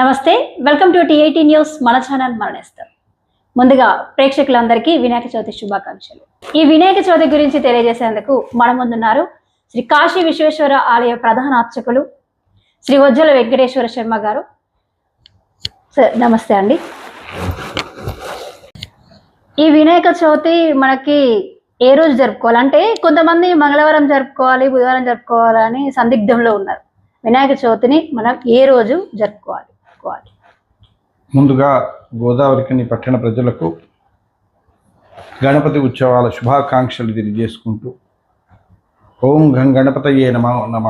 నమస్తే welcome to TIT news. మన channel మరణిస్తాం ముందుగా ప్రేక్షకులందరికీ వినాయక చవితి శుభాకాంక్షలు. ఈ వినాయక చవితి గురించి తెలియజేసేందుకు మన ముందున్నారు శ్రీ కాశీ విశ్వేశ్వర ఆలయ ప్రధాన అర్చకులు శ్రీ వజ్జల వెంకటేశ్వర శర్మ గారు. సార్ నమస్తే అండి. ఈ వినాయక చవితి మనకి ఏ రోజు జరుపుకోవాలి? అంటే కొంతమంది మంగళవారం జరుపుకోవాలి బుధవారం జరుపుకోవాలని సందిగ్ధంలో ఉన్నారు. వినాయక చవితిని మనం ఏ రోజు జరుపుకోవాలి? జరుపుకోవాలి ముందుగా గోదావరికని పట్టణ ప్రజలకు గణపతి ఉత్సవాల శుభాకాంక్షలు తెలియజేసుకుంటూ ఓం గం గణపతయే నమ నమ.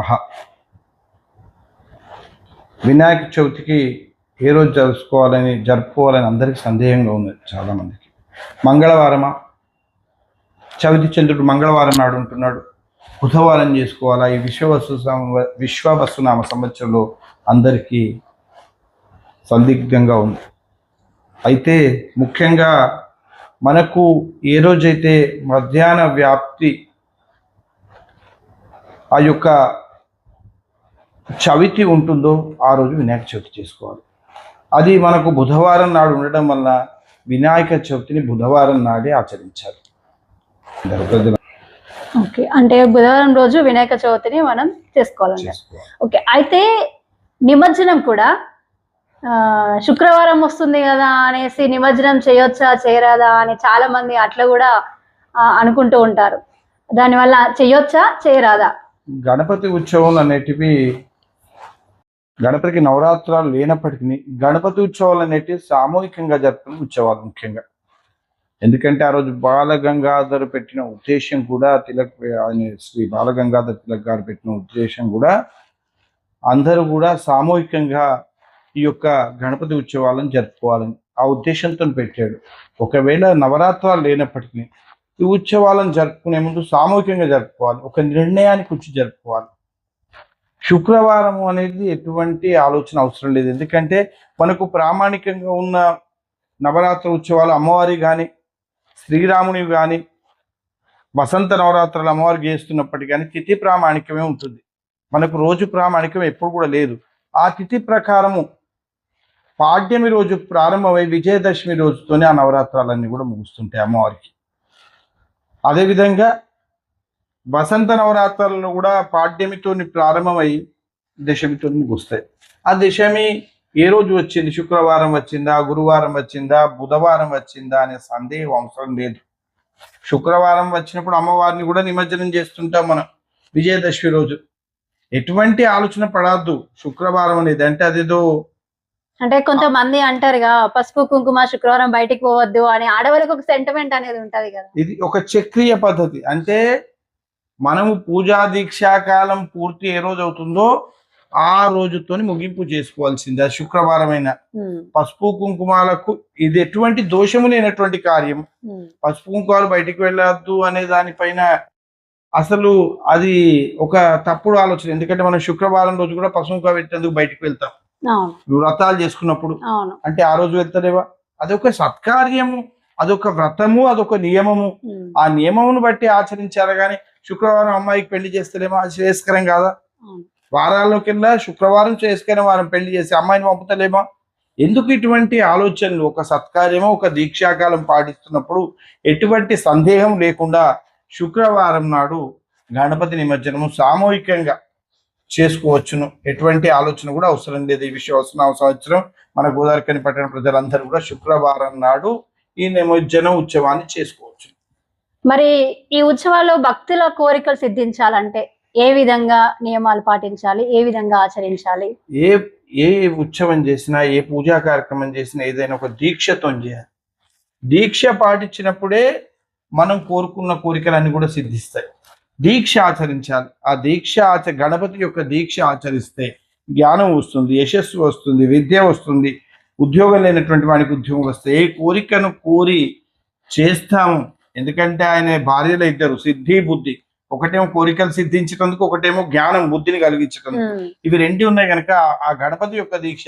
వినాయక చవితికి ఏ రోజు జరుపుకోవాలని జరుపుకోవాలని అందరికీ సందేహంగా ఉంది చాలామందికి. మంగళవారమా? చవితి చంద్రుడు మంగళవారం నాడు ఉంటున్నాడు. బుధవారం చేసుకోవాలా? ఈ విశ్వవస్తు సంవ నామ సంవత్సరంలో అందరికీ సందిగ్ధంగా ఉంది. అయితే ముఖ్యంగా మనకు ఏ రోజైతే మధ్యాహ్న వ్యాప్తి ఆ యొక్క చవితి ఉంటుందో ఆ రోజు వినాయక చవితి చేసుకోవాలి. అది మనకు బుధవారం నాడు ఉండడం వల్ల వినాయక చవితిని బుధవారం నాడే ఆచరించాలి. ఓకే అంటే బుధవారం రోజు వినాయక చవితిని మనం చేసుకోవాలండి చేసుకోవాలి. ఓకే అయితే నిమజ్జనం కూడా శుక్రవారం వస్తుంది కదా అనేసి నిమజ్జనం చేయొచ్చా చేయరాదా అని చాలా మంది అట్లా కూడా అనుకుంటూ ఉంటారు. దానివల్ల చేయొచ్చా చేయరాదా? గణపతి ఉత్సవం అనేటివి గణపతికి నవరాత్రాలు లేనప్పటికీ గణపతి ఉత్సవాలు అనేటివి సామూహికంగా జరుపుకునే ఉత్సవాలు ముఖ్యంగా. ఎందుకంటే ఆ రోజు బాలగంగాధర్ పెట్టిన ఉద్దేశం కూడా తిలక్ ఆయన శ్రీ బాలగంగాధర్ తిలక్ గారు పెట్టిన ఉద్దేశం కూడా అందరూ కూడా సామూహికంగా ఈ యొక్క గణపతి ఉత్సవాలను జరుపుకోవాలని ఆ ఉద్దేశంతో పెట్టాడు. ఒకవేళ నవరాత్రాలు లేనప్పటికీ ఈ ఉత్సవాలను జరుపుకునే ముందు సామూహికంగా జరుపుకోవాలి. ఒక నిర్ణయానికి వచ్చి జరుపుకోవాలి. శుక్రవారం అనేది ఎటువంటి ఆలోచన అవసరం లేదు. ఎందుకంటే మనకు ప్రామాణికంగా ఉన్న నవరాత్రి ఉత్సవాలు అమ్మవారి కానీ శ్రీరాముని కానీ వసంత నవరాత్రులు అమ్మవారు చేస్తున్నప్పటికీ కానీ తిథి ప్రామాణికమే ఉంటుంది. మనకు రోజు ప్రామాణికం ఎప్పుడు కూడా లేదు. ఆ తిథి ప్రకారము పాడ్యమి రోజు ప్రారంభమై విజయదశమి రోజుతోనే ఆ నవరాత్రాలన్నీ కూడా ముగుస్తుంటాయి అమ్మవారికి. అదేవిధంగా వసంత నవరాత్రాలను కూడా పాడ్యమితో ప్రారంభమై దశమితో ముగుస్తాయి. ఆ దశమి ఏ రోజు వచ్చింది? శుక్రవారం వచ్చిందా? గురువారం వచ్చిందా? బుధవారం వచ్చిందా అనే సందేహం అవసరం లేదు. శుక్రవారం వచ్చినప్పుడు అమ్మవారిని కూడా నిమజ్జనం చేస్తుంటాం మనం విజయదశమి రోజు. ఎటువంటి ఆలోచన పడద్దు. శుక్రవారం అనేది అంటే అదేదో అంటే కొంతమంది అంటారుగా పసుపు కుంకుమ శుక్రవారం బయటికి పోవద్దు అని ఆడవాళ్ళకి ఒక సెంటిమెంట్ అనేది ఉంటది కదా. ఇది ఒక చక్రీయ పద్ధతి. అంటే మనము పూజా దీక్షాకాలం పూర్తి ఏ రోజు అవుతుందో ఆ రోజుతోని ముగింపు చేసుకోవాల్సింది. శుక్రవారమైన. పసుపు కుంకుమాలకు ఇది ఎటువంటి దోషము లేనటువంటి కార్యం. పసుపు కుంకుమాలు బయటికి వెళ్ళొద్దు అనే దానిపైన అసలు అది ఒక తప్పుడు ఆలోచన. ఎందుకంటే మనం శుక్రవారం రోజు కూడా పసుపు కుంకుమ పెట్టేందుకు బయటికి వెళ్తాం. అవును. వ్రతాలు చేసుకున్నప్పుడు. అంటే ఆ రోజు వెళ్తారేవా అదొక సత్కార్యము అదొక వ్రతము అదొక నియమము. ఆ నియమమును బట్టి ఆచరించారు కానీ శుక్రవారం అమ్మాయికి పెళ్ళి చేస్తలేమో? అది శ్రేయస్కరం కాదా. వారాల్లోకెల్లా శుక్రవారం శ్రేయస్కరం వారం పెళ్ళి చేసి అమ్మాయిని పంపుతలేమా? ఎందుకు ఇటువంటి ఆలోచనలు? ఒక సత్కార్యమో ఒక దీక్షాకాలం పాటిస్తున్నప్పుడు ఎటువంటి సందేహం లేకుండా శుక్రవారం నాడు గణపతి నిమజ్జనము సామూహికంగా చేసుకోవచ్చును. ఎటువంటి ఆలోచన కూడా అవసరం లేదు. ఈ విషయం వస్తున్న సంవత్సరం మన గోదావరికని పట్టణ ప్రజలందరూ కూడా శుక్రవారం నాడు ఈ నిమజ్జన ఉత్సవాన్ని చేసుకోవచ్చు. మరి ఈ ఉత్సవాల్లో భక్తుల కోరికలు సిద్ధించాలంటే ఏ విధంగా నియమాలు పాటించాలి? ఏ విధంగా ఆచరించాలి? ఏ ఏ ఉత్సవం చేసినా ఏ పూజా కార్యక్రమం చేసినా ఏదైనా ఒక దీక్షతో చేయాలి. దీక్ష పాటించినప్పుడే మనం కోరుకున్న కోరికలన్నీ కూడా సిద్ధిస్తాయి. దీక్ష ఆచరించాలి. ఆ దీక్ష ఆచ గణపతి యొక్క దీక్ష ఆచరిస్తే జ్ఞానం వస్తుంది యశస్సు వస్తుంది విద్య వస్తుంది ఉద్యోగం లేనటువంటి వాడికి ఉద్యోగం వస్తుంది. ఏ కోరికను కోరి చేస్తాము. ఎందుకంటే ఆయన భార్యలు ఇద్దరు సిద్ధి బుద్ధి. ఒకటేమో కోరికలు సిద్ధించటందుకు ఒకటేమో జ్ఞానం బుద్ధిని కలిగించటం ఇవి రెండు ఉన్నాయి కనుక ఆ గణపతి యొక్క దీక్ష.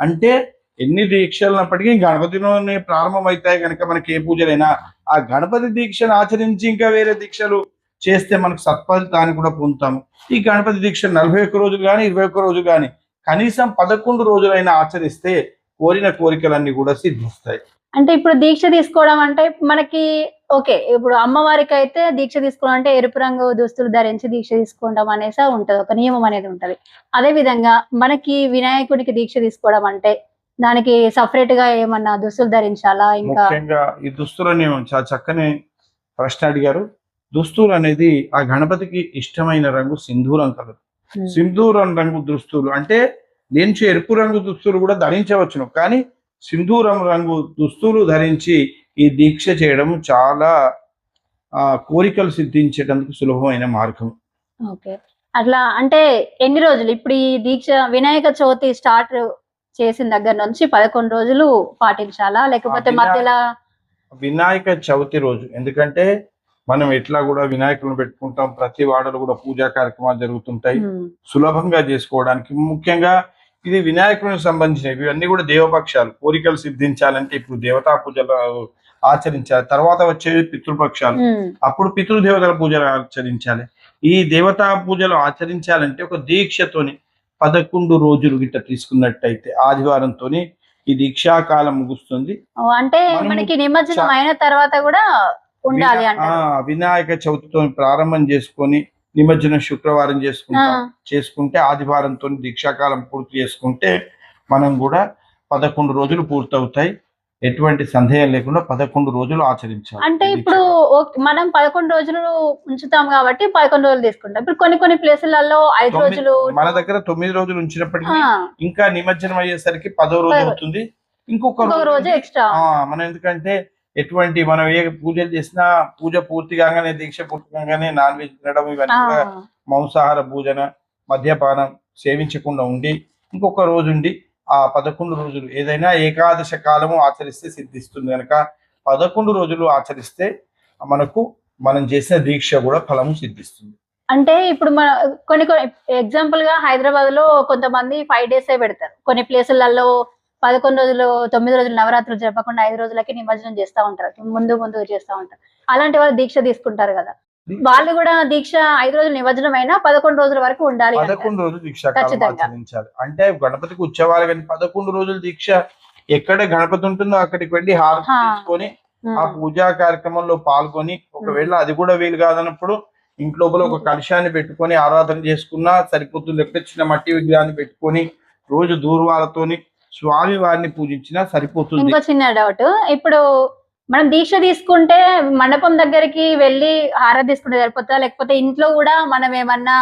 అంటే ఎన్ని దీక్షలు ఉన్నప్పటికీ గణపతిలోనే ప్రారంభమవుతాయి కనుక మనకి ఏ పూజలైనా. ఆ గణపతి దీక్షను ఆచరించి ఇంకా వేరే దీక్షలు చేస్తే మనకు సత్ఫలితాన్ని కూడా పొందుతాము. ఈ గణపతి దీక్ష నలభై ఒక్క రోజులు కానీ ఇరవై ఒక్క రోజు కానీ కనీసం పదకొండు రోజులైనా ఆచరిస్తే కోరిన కోరికలన్నీ కూడా సిద్ధిస్తాయి. అంటే ఇప్పుడు దీక్ష తీసుకోవడం అంటే మనకి ఓకే ఇప్పుడు అమ్మవారికి అయితే దీక్ష తీసుకోవడం అంటే ఎరుపు రంగు దుస్తులు ధరించి దీక్ష తీసుకోవడం అనేసి ఉంటది ఒక నియమం అనేది ఉంటది. అదే విధంగా మనకి వినాయకుడికి దీక్ష తీసుకోవడం అంటే దానికి సపరేట్గా ఏమన్నా దుస్తులు ధరించాలా ఇంకా? ఈ దుస్తులని చాలా చక్కని ప్రశ్న అడిగారు. దుస్తులు అనేది ఆ గణపతికి ఇష్టమైన రంగు సింధూరం కలదు. ఉమ్, సింధూరం రంగు దుస్తులు అంటే నుంచి ఎరుపు రంగు దుస్తులు కూడా ధరించవచ్చును. కానీ సింధూరం రంగు దుస్తులు ధరించి ఈ దీక్ష చేయడం చాలా ఆ, కోరికలు సిద్ధించేటందుకు సులభమైన మార్గం. ఓకే. అట్లా అంటే ఎన్ని రోజులు? ఇప్పుడు ఈ దీక్ష వినాయక చవితి స్టార్ట్ చేసిన దగ్గర నుంచి పదకొండు రోజులు పాటించాలా? లేకపోతే మధ్యలో వినాయక చవితి రోజు. ఎందుకంటే మనం ఎట్లా కూడా వినాయకులను పెట్టుకుంటాం. ప్రతి వాడలో కూడా పూజా కార్యక్రమాలు జరుగుతుంటాయి. సులభంగా చేసుకోవడానికి ముఖ్యంగా ఇది వినాయకునికి సంబంధించినవి. ఇవన్నీ కూడా దేవపక్షాలు. కోరికలు సిద్ధించాలంటే ఇప్పుడు దేవతా పూజలు ఆచరించాలి. తర్వాత వచ్చేవి పితృపక్షాలు. అప్పుడు పితృదేవతల పూజలు ఆచరించాలి. ఈ దేవతా పూజలు ఆచరించాలంటే ఒక దీక్షతోని పదకొండు రోజులు గిట్ట తీసుకున్నట్టయితే ఆదివారంతోని ఈ దీక్షాకాలం ముగుస్తుంది. అంటే మనకి నిమజ్జనం అయిన తర్వాత కూడా వినాయక చవితితో ప్రారంభం చేసుకొని నిమజ్జనం శుక్రవారం చేసుకుంటాం చేసుకుంటే ఆదివారంతో దీక్షాకాలం పూర్తి చేసుకుంటే మనం కూడా పదకొండు రోజులు పూర్తవుతాయి. ఎటువంటి సందేహం లేకుండా పదకొండు రోజులు ఆచరించాలి. అంటే ఇప్పుడు మనం పదకొండు రోజులు ఉంచుతాం కాబట్టి పదకొండు రోజులు తీసుకుంటాం. ఇప్పుడు కొన్ని కొన్ని ప్లేసులలో ఐదు రోజులు మన దగ్గర తొమ్మిది రోజులు ఉంచినప్పటికీ ఇంకా నిమజ్జనం అయ్యేసరికి పదో రోజు అవుతుంది. ఇంకొక రోజు. ఎక్స్ట్రా మనం ఎందుకంటే ఎటువంటి మనం ఏ పూజలు చేసినా పూజ పూర్తి కాగానే దీక్ష పూర్తి కాగానే నాన్ వెజ్ తినడం ఇవన్నీ కూడా మాంసాహార భోజన మద్యపానం సేవించకుండా ఉండి ఇంకొక రోజు ఉండి ఆ పదకొండు రోజులు ఏదైనా ఏకాదశ కాలము ఆచరిస్తే సిద్ధిస్తుంది కనుక పదకొండు రోజులు ఆచరిస్తే మనకు మనం చేసిన దీక్ష కూడా ఫలము సిద్ధిస్తుంది. అంటే ఇప్పుడు మన కొన్ని కొన్ని ఎగ్జాంపుల్గా హైదరాబాద్లో కొంతమంది ఫైవ్ డేస్ పెడతారు. కొన్ని ప్లేసులలో పదకొండు రోజులు తొమ్మిది రోజులు నవరాత్రులు జరపకుండా ఐదు రోజులకి నిమజ్జనం చేస్తా ఉంటారు. ముందు ముందు చేస్తా ఉంటారు. అలాంటి వాళ్ళు దీక్ష తీసుకుంటారు కదా. వాళ్ళు కూడా దీక్ష ఐదు రోజులు నిమజ్జనం అయినా పదకొండు రోజుల వరకు ఉండాలి. పదకొండు రోజులు దీక్షాకాలం ఖచ్చితంగా. ఆచరించాలి. అంటే గణపతికి ఉత్సవాలు కానీ పదకొండు రోజులు దీక్ష ఎక్కడ గణపతి ఉంటుందో అక్కడికి వెళ్ళి హారతి. తీసుకొని ఆ పూజా కార్యక్రమంలో పాల్గొని ఒకవేళ అది కూడా వీలు కాదన్నప్పుడు ఇంట్లోపల ఒక కలశాన్ని పెట్టుకొని ఆరాధన చేసుకున్నా సరిపోతుంది. ఎక్కడ చిన్న మట్టి విగ్రహాన్ని పెట్టుకొని రోజు దూర్వాలతోని స్వామి వారిని పూజించినా సరిపోతుంది. ఇంకో చిన్న డౌట్ ఇప్పుడు మనం దీక్ష తీసుకుంటే మండపం దగ్గరికి వెళ్ళి హారతి తీసుకుంటే సరిపోతుందా? లేకపోతే ఇంట్లో కూడా మనం ఏమన్నా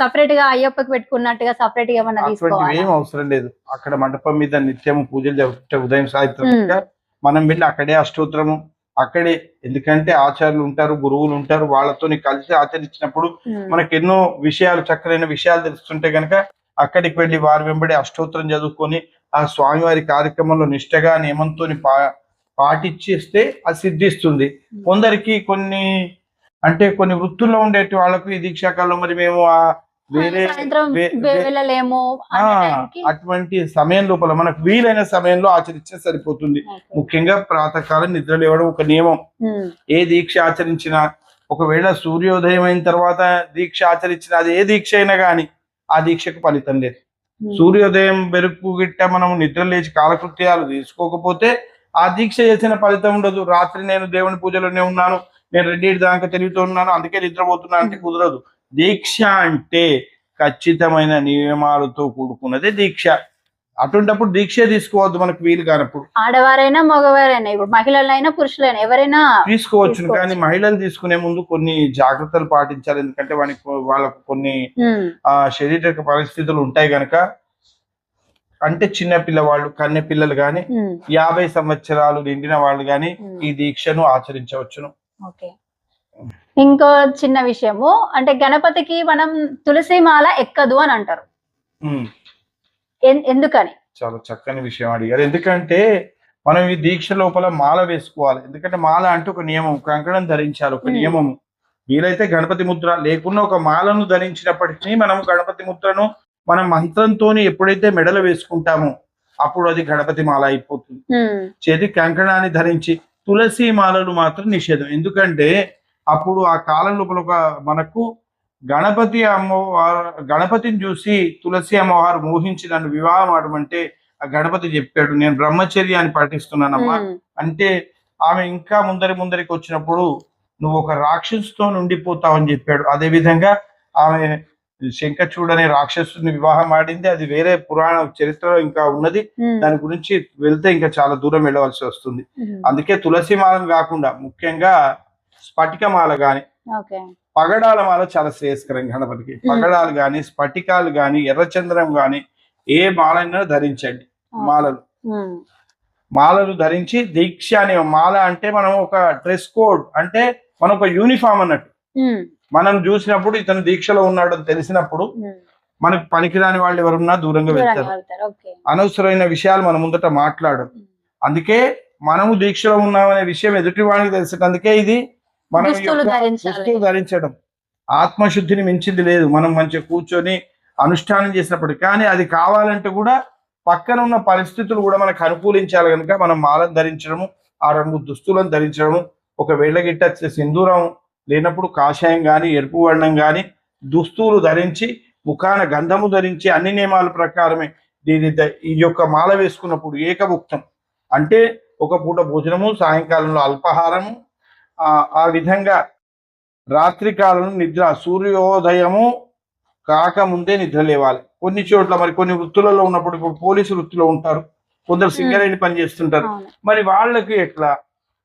సపరేట్గా అయ్యప్పకి పెట్టుకున్నట్టుగా సపరేట్గా ఏమన్నా అటువంటివి తీసుకోవాలి? ఏం అవసరం లేదు. అక్కడ మండపం మీద నిత్యం పూజలు జరుగుతుంటే ఉదయం సాయంత్రం మనం వెళ్ళి అక్కడే అష్టోత్తరము అక్కడే ఎందుకంటే ఆచార్యులు ఉంటారు గురువులు ఉంటారు వాళ్ళతోని కలిసి ఆచరించినప్పుడు మనకు ఎన్నో విషయాలు చక్కనైన విషయాలు తెలుస్తుంటే గనక అక్కడికి వెళ్ళి వారి వెంబడి అష్టోత్తరం చదువుకొని ఆ స్వామివారి కార్యక్రమంలో నిష్టగా నియమంతో పా పాటించేస్తే అది సిద్ధిస్తుంది. కొందరికి కొన్ని అంటే కొన్ని వృత్తుల్లో ఉండేటి వాళ్ళకు ఈ దీక్షాకాలంలో మరి మేము ఆ వేరే అటువంటి సమయం లోపల మనకు వీలైన సమయంలో ఆచరిస్తే సరిపోతుంది. ముఖ్యంగా ప్రాతకాలం నిద్ర లేవడం ఒక నియమం. ఉమ్, ఏ దీక్ష ఆచరించినా ఒకవేళ సూర్యోదయం అయిన తర్వాత దీక్ష ఆచరించిన అది ఏ దీక్ష అయినా గాని ఆ దీక్షకు ఫలితం లేదు. ఉమ్. సూర్యోదయం వెరుకు గిట్ట మనం నిద్ర లేచి కాలకృత్యాలు తీసుకోకపోతే ఆ దీక్ష చేసిన ఫలితం ఉండదు. రాత్రి నేను దేవుని పూజలోనే ఉన్నాను. నేను రెడ్డి దాకా తిరుగుతూ ఉన్నాను. అందుకే నిద్రపోతున్నాను అంటే కుదరదు. దీక్ష అంటే ఖచ్చితమైన నియమాలతో కూడుకున్నదే దీక్ష. అటువంటప్పుడు దీక్ష తీసుకోవద్దు మనకు వీలు కానప్పుడు. ఆడవారైనా మగవారైనా ఇప్పుడు మహిళలైనా పురుషులైనా ఎవరైనా తీసుకోవచ్చు. కానీ మహిళలు తీసుకునే ముందు కొన్ని జాగ్రత్తలు పాటించాలి. ఎందుకంటే వానికి వాళ్ళకు కొన్ని శారీరక పరిస్థితులు ఉంటాయి గనక అంటే చిన్న పిల్లవాళ్ళు కన్నె పిల్లలు గాని యాభై సంవత్సరాలు నిండిన వాళ్ళు గాని. ఈ దీక్షను ఆచరించవచ్చును. ఓకే. ఇంకో చిన్న విషయము అంటే గణపతికి మనం తులసి మాల ఎక్కదు అని అంటారు. ఎందుకని? చాలా చక్కని విషయం అడిగారు. ఎందుకంటే మనం ఈ దీక్ష లోపల మాల వేసుకోవాలి. ఎందుకంటే మాల అంటే ఒక నియమం కంకణం ధరించాలి ఒక. నియమము. వీలైతే గణపతి ముద్ర లేకున్నా ఒక మాలను ధరించినప్పటికీ మనం గణపతి ముద్రను మనం మంత్రంతో ఎప్పుడైతే మెడలు వేసుకుంటామో అప్పుడు అది గణపతి మాల అయిపోతుంది. చేతి కంకణాన్ని ధరించి తులసి మాలలు మాత్రం నిషేధం. ఎందుకంటే అప్పుడు ఆ కాలం లోపల ఒక మనకు గణపతి అమ్మవారు గణపతిని చూసి తులసి అమ్మవారు మోహించి నన్ను వివాహం ఆడమంటే ఆ గణపతి చెప్పాడు నేను బ్రహ్మచర్యాన్ని పాటిస్తున్నానమ్మా. అంటే ఆమె ఇంకా ముందరి ముందరికి వచ్చినప్పుడు నువ్వు ఒక రాక్షసుతో ఉండిపోతావని చెప్పాడు. అదే విధంగా ఆమె శంఖచూడ్ అనే రాక్షసుని వివాహం ఆడింది. అది వేరే పురాణ చరిత్రలో ఇంకా ఉన్నది. దాని గురించి వెళ్తే ఇంకా చాలా దూరం వెళ్ళవలసి వస్తుంది. అందుకే తులసి మాలను కాకుండా ముఖ్యంగా స్ఫటికమాల గాని పగడాల మాల చాలా శ్రేయస్కరం గణపతికి పగడాలు గాని స్ఫటికాలు గాని ఎర్రచంద్రం గాని ఏ మాలైనా ధరించండి. మాలలు. మాలలు ధరించి దీక్ష అనే మాల అంటే మనం ఒక డ్రెస్ కోడ్ అంటే మనం ఒక యూనిఫామ్ అన్నట్టు. మనం చూసినప్పుడు ఇతను దీక్షలో ఉన్నాడు అని తెలిసినప్పుడు. మనకు పనికిరాని వాళ్ళు ఎవరున్నా దూరంగా వెళ్తారు. అనవసరమైన విషయాలు మన ముందట మాట్లాడడం అందుకే మనము దీక్షలో ఉన్నామనే విషయం ఎదుటి వానికి తెలిసేటందుకే ఇది మనం దుస్తులు ధరించడం. ఆత్మశుద్ధిని మించింది లేదు. మనం మంచిగా కూర్చొని అనుష్ఠానం చేసినప్పుడు కానీ అది కావాలంటే కూడా పక్కన ఉన్న పరిస్థితులు కూడా మనకు అనుకూలించాలి కనుక మనం మాలను ధరించడము ఆ రంగు దుస్తులను ధరించడము ఒకవేళ గిట్ట సింధూరం లేనప్పుడు కాషాయం కానీ ఎరుపు వర్ణం కానీ దుస్తులు ధరించి ముఖాన గంధము ధరించి అన్ని నియమాల ప్రకారమే దీని ఈ యొక్క మాల వేసుకున్నప్పుడు ఏకభుక్తం. అంటే ఒక పూట భోజనము సాయంకాలంలో అల్పాహారము ఆ విధంగా రాత్రి కాలం నిద్ర సూర్యోదయము కాకముందే నిద్ర లేవాలి. కొన్ని చోట్ల మరి కొన్ని వృత్తులలో ఉన్నప్పుడు ఇప్పుడు పోలీసు వృత్తిలో ఉంటారు. కొందరు సింగరేణి పని చేస్తుంటారు. మరి వాళ్ళకి ఎట్లా?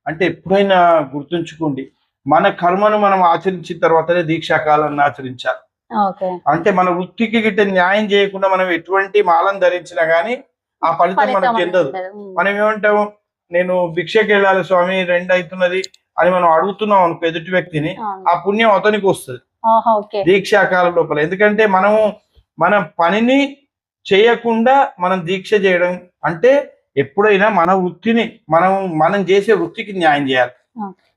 అంటే ఎప్పుడైనా గుర్తుంచుకోండి మన కర్మను మనం ఆచరించిన తర్వాతనే దీక్షాకాలాన్ని ఆచరించాలి. అంటే మన వృత్తికి గిట్ట న్యాయం చేయకుండా మనం ఎటువంటి మాలను ధరించినా గానీ ఆ ఫలితం మనకు చెందదు. ఉమ్, మనం ఏమంటాము? నేను భిక్షకి వెళ్ళాలి స్వామి రెండు అవుతున్నది అని మనం అడుగుతున్నాం అనుకో ఎదుటి వ్యక్తిని. ఆ పుణ్యం అతనికి వస్తుంది. దీక్షాకాలం లోపల. ఎందుకంటే మనము మన పనిని చేయకుండా మనం దీక్ష చేయడం అంటే ఎప్పుడైనా మన వృత్తిని మనం మనం చేసే వృత్తికి న్యాయం చేయాలి.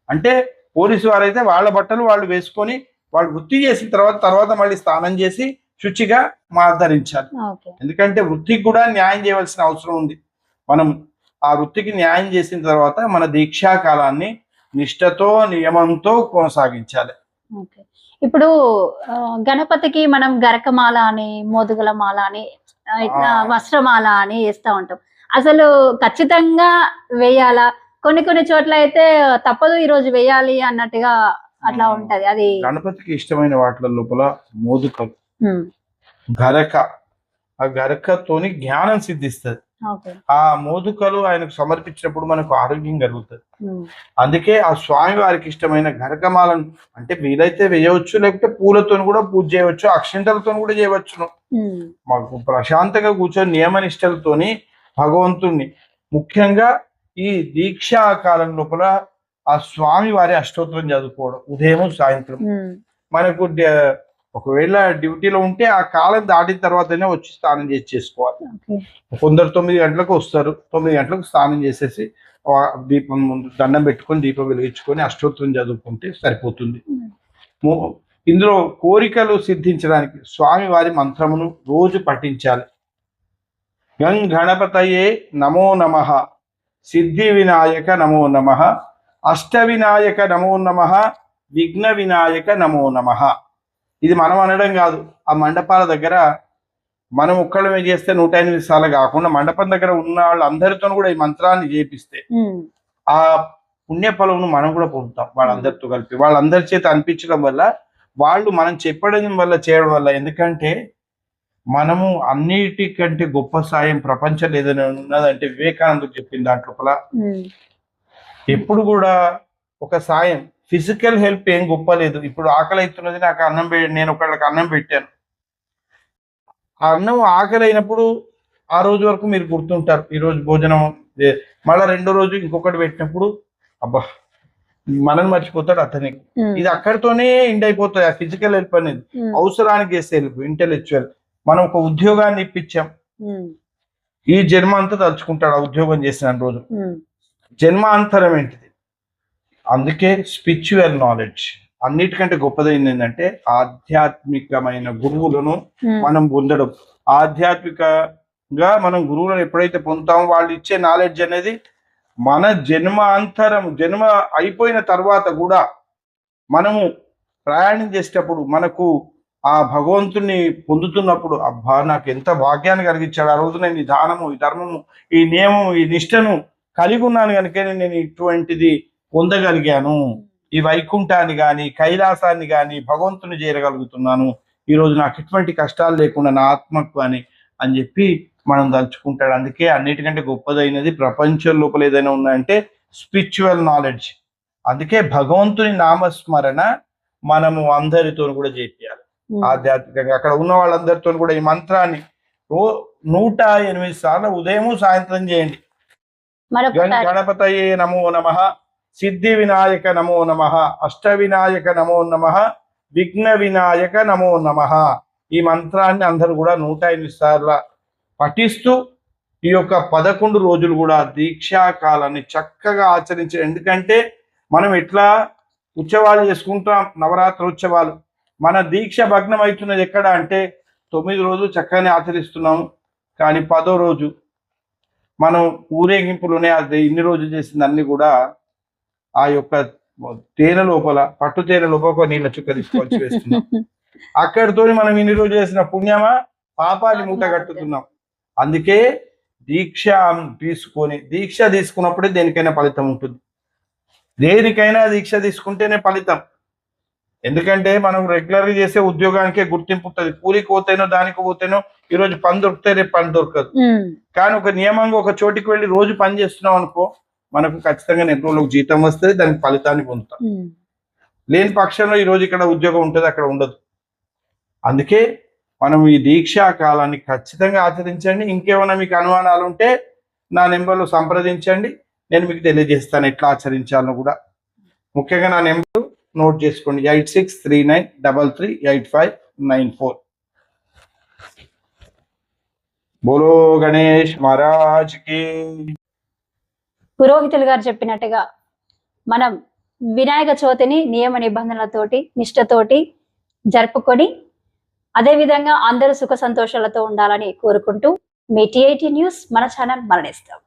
అంటే పోలీసు వారైతే వాళ్ళ బట్టలు వాళ్ళు వేసుకొని వాళ్ళు వృత్తి చేసిన తర్వాత తర్వాత మళ్ళీ స్నానం చేసి శుచిగా మా ధరించాలి ఓకే. ఎందుకంటే వృత్తికి కూడా న్యాయం చేయవలసిన అవసరం ఉంది. మనం ఆ వృత్తికి న్యాయం చేసిన తర్వాత మన దీక్షా నిష్ఠతో నియమంతో కొనసాగించాలి. ఓకే. ఇప్పుడు గణపతికి మనం గరకమాల అని మోదుగుల మాల అని. వస్త్రమాల అని వేస్తా ఉంటాం. అసలు ఖచ్చితంగా వేయాలా? కొన్ని కొన్ని చోట్ల అయితే తప్పదు ఈ రోజు వేయాలి అన్నట్టుగా అట్లా. ఉంటది. అది గణపతికి ఇష్టమైన వాటిల లోపల మోదుకలు. గరక. ఆ గరకతోని జ్ఞానం సిద్ధిస్తుంది. ఆ మోదుకలు ఆయనకు సమర్పించినప్పుడు మనకు ఆరోగ్యం కలుగుతుంది. అందుకే ఆ స్వామి వారికి ఇష్టమైన గరకమాలను అంటే వీలైతే వేయవచ్చు లేకపోతే పూలతో కూడా పూజ చేయవచ్చు అక్షింతలతో కూడా చేయవచ్చును. మాకు ప్రశాంతంగా కూర్చొని నియమ నిష్టలతోని భగవంతుణ్ణి. ముఖ్యంగా ఈ దీక్షా కాలం లోపల ఆ స్వామి వారి అష్టోత్తరం చదువుకోవడం ఉదయం సాయంత్రం. మనకు ఒకవేళ డ్యూటీలో ఉంటే ఆ కాలం దాటిన తర్వాతనే వచ్చి స్నానం చేసి చేసుకోవాలి. కొందరు తొమ్మిది గంటలకు వస్తారు. తొమ్మిది గంటలకు స్నానం చేసేసి దీపం ముందు దండం పెట్టుకొని దీపం వెలిగించుకొని అష్టోత్తరం చదువుకుంటే సరిపోతుంది. ఇందులో కోరికలు సిద్ధించడానికి స్వామి వారి మంత్రమును రోజు పఠించాలి. గం గణపతయే నమో నమ. సిద్ధి వినాయక నమో నమ. అష్ట వినాయక నమో నమ. విఘ్న వినాయక నమో నమ. ఇది మనం అనడం కాదు. ఆ మండపాల దగ్గర మనం ఒక్కళ్ళమే చేస్తే నూట ఎనిమిది సార్లు కాకుండా మండపం దగ్గర ఉన్న వాళ్ళందరితో కూడా ఈ మంత్రాన్ని చేపిస్తే ఆ పుణ్య ఫలమును మనం కూడా పొందుతాం వాళ్ళందరితో కలిపి. వాళ్ళందరి చేత అనిపించడం వల్ల వాళ్ళు మనం చెప్పడం వల్ల చేయడం వల్ల ఎందుకంటే మనము అన్నిటికంటే గొప్ప సాయం ప్రపంచం ఏదైనా ఉన్నదంటే వివేకానందుడు చెప్పిన దాంట్లోపల ఎప్పుడు కూడా ఒక సాయం. ఫిజికల్ హెల్ప్ ఏం గొప్ప లేదు. ఇప్పుడు ఆకలి అవుతున్నది నాకు అన్నం నేను ఒకళ్ళకి అన్నం పెట్టాను. ఆ అన్నం ఆకలి అయినప్పుడు ఆ రోజు వరకు మీరు గుర్తుంటారు. ఈ రోజు భోజనం మళ్ళా రెండో రోజు ఇంకొకటి పెట్టినప్పుడు అబ్బా మనల్ని మర్చిపోతాడు అతనికి ఇది అక్కడితోనే ఎండ్ అయిపోతుంది ఆ ఫిజికల్ హెల్ప్ అనేది. అవసరానికి చేసే హెల్ప్ ఇంటెలెక్చువల్ మనం ఒక ఉద్యోగాన్ని ఇప్పించాం. ఈ జన్మ అంతా తలుచుకుంటాడు ఆ ఉద్యోగం చేసిన రోజు. జన్మాంతరం ఏంటిది? అందుకే స్పిరిచువల్ నాలెడ్జ్ అన్నిటికంటే గొప్పదైంది ఏంటంటే ఆధ్యాత్మికమైన గురువులను ఉమ్, మనం పొందడం. ఆధ్యాత్మికంగా మనం గురువులను ఎప్పుడైతే పొందుతామో వాళ్ళు ఇచ్చే నాలెడ్జ్ అనేది మన జన్మాంతరం జన్మ అయిపోయిన తర్వాత కూడా మనము ప్రయాణం చేసేటప్పుడు మనకు ఆ భగవంతుని పొందుతున్నప్పుడు అబ్బా నాకు ఎంత భాగ్యాన్ని కలిగించాడు. ఆ రోజు నేను ఈ దానము ఈ ధర్మము ఈ నియమము ఈ నిష్టను కలిగి ఉన్నాను కనుక నేను ఇటువంటిది పొందగలిగాను. ఈ వైకుంఠాన్ని కానీ కైలాసాన్ని కానీ భగవంతుని చేరగలుగుతున్నాను. ఈ రోజు నాకు ఎటువంటి కష్టాలు లేకుండా నా ఆత్మకు అని అని చెప్పి మనం తలుచుకుంటాడు. అందుకే అన్నిటికంటే గొప్పదైనది ప్రపంచం లోపల ఏదైనా ఉందంటే స్పిరిచువల్ నాలెడ్జ్. అందుకే భగవంతుని నామస్మరణ మనము అందరితో కూడా చేయాలి. ఆధ్యాత్మికంగా అక్కడ ఉన్న వాళ్ళందరితో కూడా ఈ మంత్రాన్ని రో నూట ఎనిమిది సార్లు ఉదయం సాయంత్రం చేయండి. గణపతయే నమో నమ. సిద్ధి వినాయక నమో నమ అష్ట వినాయక నమో నమ విఘ్న వినాయక నమో నమ. ఈ మంత్రాన్ని అందరూ కూడా నూట ఎనిమిది సార్ల పఠిస్తూ ఈ యొక్క పదకొండు రోజులు కూడా దీక్షాకాలాన్ని చక్కగా ఆచరించి ఎందుకంటే మనం ఎట్లా ఉత్సవాలు చేసుకుంటాం నవరాత్రి ఉత్సవాలు. మన దీక్ష భగ్నం అవుతున్నది ఎక్కడ అంటే తొమ్మిది రోజులు చక్కగానే ఆచరిస్తున్నాము కానీ పదో రోజు మనం ఊరేగింపులోనే అది ఇన్ని రోజులు చేసింది అన్ని కూడా ఆ యొక్క తేనె లోపల పట్టు తేనె లోపల ఒక నీళ్ళ చుక్క తీసుకొచ్చి వేస్తున్నాం. అక్కడితో మనం ఇన్ని రోజులు చేసిన పుణ్యమా? పాపాన్ని మూట కట్టుతున్నాం అందుకే దీక్ష తీసుకొని దీక్ష తీసుకున్నప్పుడే దేనికైనా ఫలితం ఉంటుంది. దేనికైనా దీక్ష తీసుకుంటేనే ఫలితం. ఎందుకంటే మనం రెగ్యులర్గా చేసే ఉద్యోగానికే గుర్తింపు ఉంటుంది. కూలికి పోతేనో దానికి పోతేనో ఈ రోజు పని దొరికితే రేపు పని దొరకదు. కానీ ఒక నియమంగా ఒక చోటికి వెళ్ళి రోజు పని చేస్తున్నాం అనుకో మనకు ఖచ్చితంగా నెల రోజులకు జీతం వస్తుంది దానికి ఫలితాన్ని పొందుతాం. లేని పక్షంలో ఈ రోజు ఇక్కడ ఉద్యోగం ఉంటుంది అక్కడ ఉండదు. అందుకే మనం ఈ దీక్షా కాలాన్ని ఖచ్చితంగా ఆచరించండి. ఇంకేమైనా మీకు అనుమానాలు ఉంటే నా నెంబర్లో సంప్రదించండి. నేను మీకు తెలియజేస్తాను ఎట్లా ఆచరించాలో కూడా. ముఖ్యంగా నా నెంబర్ నోట్ చేసుకోండి. Eight six three nine double three eight five nine four. బోలో గణేష్ మహారాజ్కి పురోహితులు గారు చెప్పినట్టుగా మనం వినాయక చవితిని నియమ నిబంధనలతోటి నిష్ఠతోటి జరుపుకొని అదేవిధంగా అందరూ సుఖ సంతోషాలతో ఉండాలని కోరుకుంటూ మీ టీఐటీ న్యూస్ మన ఛానల్ మరణిస్తాం.